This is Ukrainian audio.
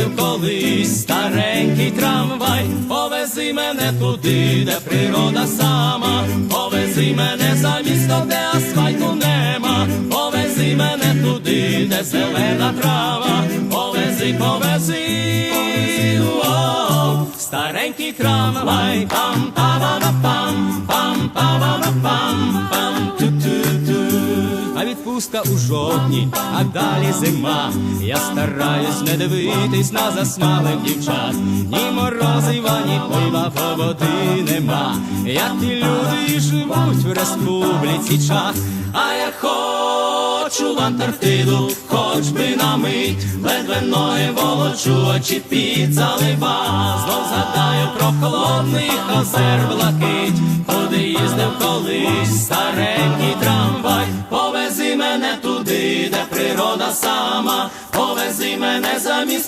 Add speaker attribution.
Speaker 1: їздив колись старенький трамвай, повези мене туди, де природа сама, повези мене за місто, де асфальту нема, повези мене туди, де зелена трава, повези, повези, о, старенький трамвай, пам пам А відпустка у жовтні, а далі зима. Я стараюсь не дивитись на засмалих дівчат. Ні морозива, ні пива по води нема. Як ті люди живуть в республіці чат. А я хочу в Антарктиду, хоч би на мить, ледве ноги волочу, очі під залива. Знов згадаю про холодний озер блакить, куди їздив колись. Повези мене туди, де природа сама, повези мене за місто.